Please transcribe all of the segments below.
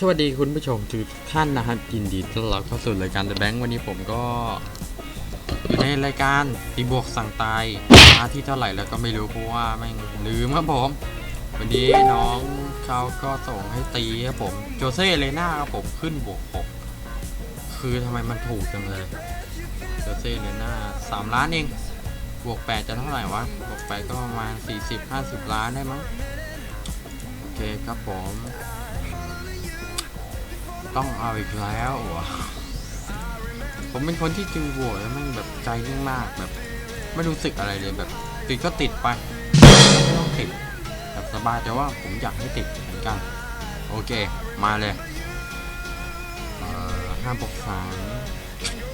สวัสดีคุณผู้ชมทุกท่านนะครับยินดีต้อนรับเข้าสู่รายการ The Bank วันนี้ผมก็อยู่ในรายการตีบวกสั่งตายมาที่เท่าไหร่แล้วก็ไม่รู้เพราะว่าแม่งลืมครับผม วันนี้น้องเขาก็ส่งให้ตีครับผมโจเซ่เลน่าครับผมขึ้นบวกหกคือทำไมมันถูกจังเลยโจเซ่เลน่าสามล้านเองบวกแปดจะเท่าไหร่วะบวกแปดก็ประมาณสี่สิบห้าสิบล้านได้มั้งโอเคครับผม ต้องเอาอีกแล้วผมเป็นคนที่จึงบวกแล้วแมันแบบใจนิ่งมากแบบ ไม่รู้สึกอะไรเลยแบบ ติดก็ติดไปไม่ต้องติดแบบสบายแต่ว่าผมอยากให้ติดเหมือนกัน โอเค มาเลยเอ่อห้าบวกสาม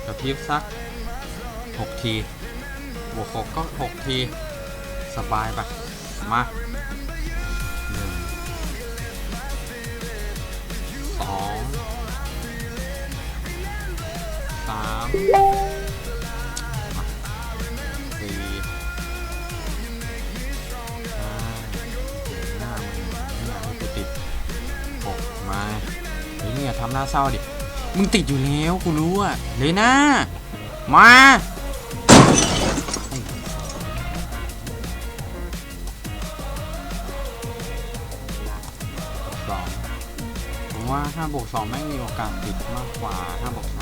กระพริบสักหกทีบวกหกก็หกที สบายไปมาหนึ่งสองามสี่ห้าหน้ามันหน้ามันติดหกมาเฮ้ยเนี่ยทำหน้าเศร้าดิ มึงติดอยู่แล้วกูรู้อะเลยนะ มาสองผมว่า5บวก2ไม่งมีโอกาสติดมากกว่า5บวก3อีก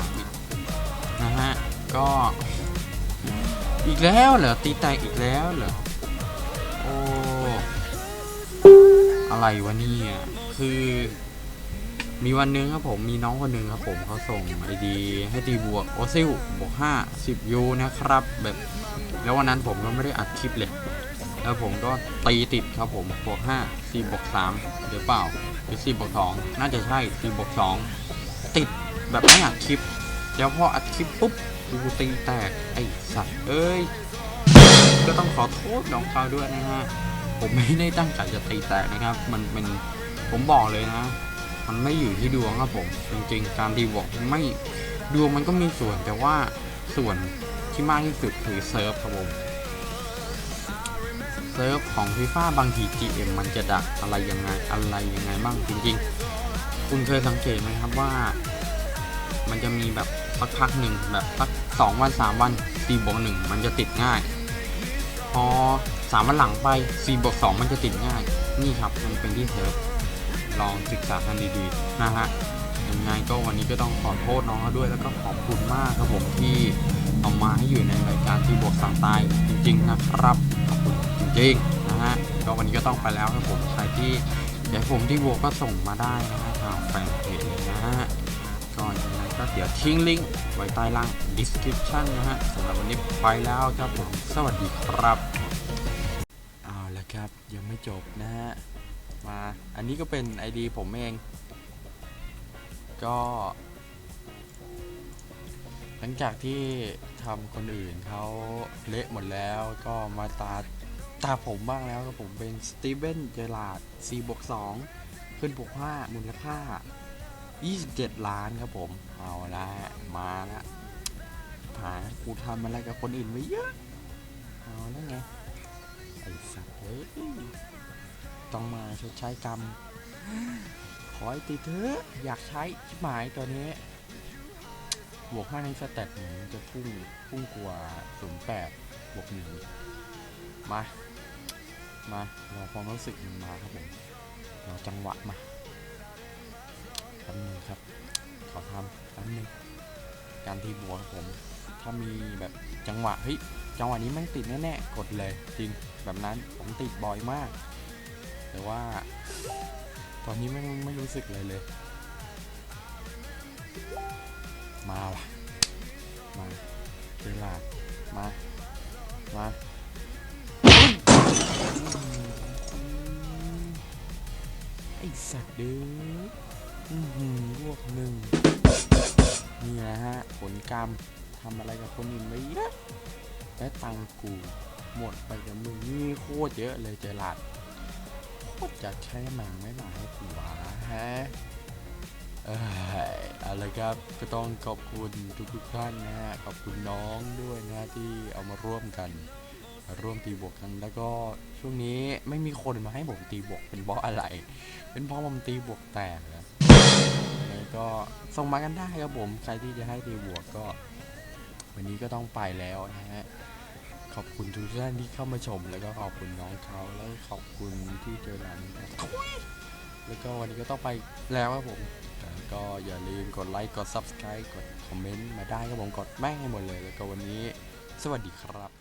นะฮะ ก็อีกแล้วเหรอ ตีแตกอีกแล้วเหรอ โอ้ อะไรวะเนี่ย คือ มีวันหนึงครับผม มีน้องคนหนึ่งครับผมเขาส่งไอดีให้ตีบวก โอซิลบวก5 10ยูนะครับ แบบ แล้ววันนั้นผมก็ไม่ได้อัดคลิปเลย แล้วผมก็ตีติดครับผมบวก5 4บวก3เดี๋ยวเปล่า หรือ4บวก2น่าจะใช่4บวก2ติดแบบไม่อัดคลิป แล้วพออัดคลิปปุ๊บกูตีแตกไอ้สัตว์เอ้ย ก็ต้องขอโทษน้องเขาด้วยนะฮะ ผมไม่ได้ตั้งใจจะตีแตกนะครับ มันเป็นผมบอกเลยนะ มันไม่อยู่ที่ดวงครับผม จริงๆ การตีบวกไม่ดวงมันก็มีส่วนแต่ว่าส่วนที่มากที่สุดคือเซิร์ฟครับผมเซิร์ฟของฟีฟ่าบางที GM มันจะดักอะไรยังไงอะไรยังไงบ้างจริงๆ คุณเคยสังเกตไหมครับว่า มันจะมีแบบ สักพักหนึ่งแบบสักสองวันสามวันสี่บวกหนึ่งมันจะติดง่าย พอสามวันหลังไปสี่บวกสองมันจะติดง่าย นี่ครับมันเป็นที่เซิร์ฟลองศึกษากันดีๆนะฮะยังไงก็วันนี้ก็ต้องขอโทษน้องเขาด้วยแล้วก็ขอบคุณมากครับผมที่เอามาให้อยู่ในรายการที่บวกสั่งตายจริง ๆ นะครับขอบคุณจริงๆนะฮะก็วันนี้ก็ต้องไปแล้วครับผมใครที่อยากผมที่บวกก็ส่งมาได้นะฮะทางแฟนเพจนะฮะก็ยังไง ก็เดี๋ยวทิ้งลิงก์ไว้ใต้ล่าง description นะฮะสำหรับวันนี้ไปแล้วครับผม สวัสดีครับ เอาละครับ ยังไม่จบนะฮะ มาอันนี้ก็เป็น ID ผมเอง ก็ หลังจากที่ทำคนอื่นเขาเละหมดแล้วก็มาตาตาผมบ้างแล้วครับผมเป็นสตีเ e นเจอราร์ด4บวก2ขึ้นบวก5มูลค่า 27 ล้านครับผม เอาละมาละหากูทำอะไรกับคนอื่นไว้เยอะ เอาแล้วไง ไอ้สัตว์เฮ้ย ต้องมาชดใช้กรรม ขอให้ติดเถอะอยากใช้ชิบหมายตัวนี้ บวก 5 ในสแตทหนึ่งจะพุ่ง พุ่งกว่า 08 บวกหนึ่งมา มา รอความรู้สึกมันมาครับผม รอจังหวะมา ครับ ขอทำแป๊บนึงการทีบวกครับผม ถ้ามีแบบจังหวะเฮ้ยจังหวะนี้แม่งติดแน่ๆกดเลยจริงแบบนั้นผมติดบ่อยมาก แต่ว่า ตอนนี้ไม่ไม่รู้สึกเลยเลย มาว่ะมาเวลามา มาไอสัตว์เด้อ อือหือพวกหนึ่งนี่นะฮะ ผลกรรมทำอะไรกับคนอื่นไว้เยอะและตังค์กูหมดไปกับมึงนี่โคตรเยอะเลยเจอหลาดโคตรจะใช้มังไม่มาให้กูวะฮะเอาละครับก็ต้องขอบคุณทุกๆท่านนะฮะขอบคุณน้องด้วยนะที่เอามาร่วมกัน ร่วมตีบวกกันแล้วก็ช่วงนี้ไม่มีคนมาให้ผมตีบวกเป็นเพราะอะไร เป็นเพราะผมตีบวกแตกนะ ก็ส่งมากันได้ครับผมใครที่จะให้ตีบวกก็ วันนี้ก็ต้องไปแล้วนะฮะขอบคุณทุกท่านที่เข้ามาชม แล้วก็ขอบคุณน้องเขาแล้วขอบคุณที่เจอหลานครับแล้วก็วันนี้ก็ต้องไปแล้วครับผมก็อย่าลืมกดไลค์กด subscribe กดคอมเมนต์มาได้ครับผมกดแม่งให้หมดเลย แล้วก็วันนี้สวัสดีครับ